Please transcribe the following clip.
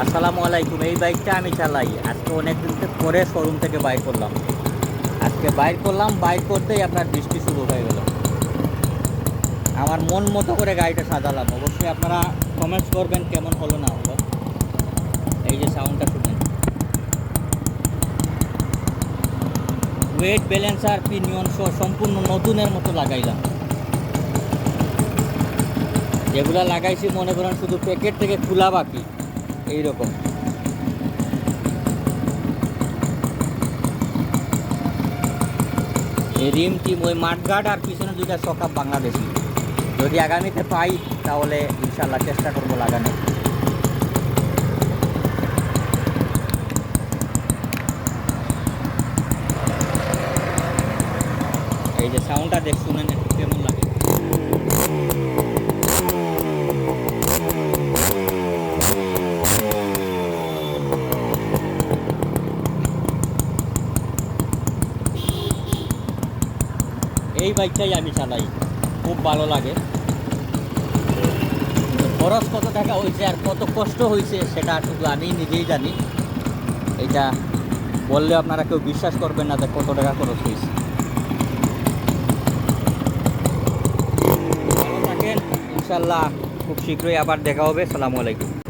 আসসালামু আলাইকুম, এই বাইকটা আমি চালাই। আজকে অনেক দিন পরে শোরুম থেকে বাইক করলাম। আজকে বাইক করলাম বাইক করতেই আপনার বৃষ্টি শুরু হয়ে গেল। আমার মন মতো করে গাড়িটা সাজালাম। অবশ্যই আপনারা কমেন্টস করবেন কেমন হলো না হলো। এই যে সাউন্ডটা শুনেন। ওয়েট ব্যালেন্সার পিনিয়ন সহ সম্পূর্ণ নতুনের মতো লাগাইলাম। যেগুলা লাগাইছি, মনে করেন শুধু প্যাকেট থেকে খোলা বাকি। এইরকম। এই রিম টিম ওই মাঠঘাট আর পিছনে দুইটা সকাপ বাংলাদেশি। যদি আগামীতে পাই, তাহলে ইনশাল্লাহ চেষ্টা করব লাগানো। এই যে সাউন্ডটা দেখ শুনেন একটু কেমন লাগে এই বাইকটাই আমি চালাই। খুব ভালো লাগে। খরচ কত টাকা হয়েছে আর কত কষ্ট হয়েছে সেটা শুধু আমি নিজেই জানি। এটা বললে আপনারা কেউ বিশ্বাস করবেন না যে কত টাকা খরচ হয়েছে। ভালো থাকেন, ইনশাল্লাহ খুব শীঘ্রই আবার দেখা হবে। সালামু আলাইকুম।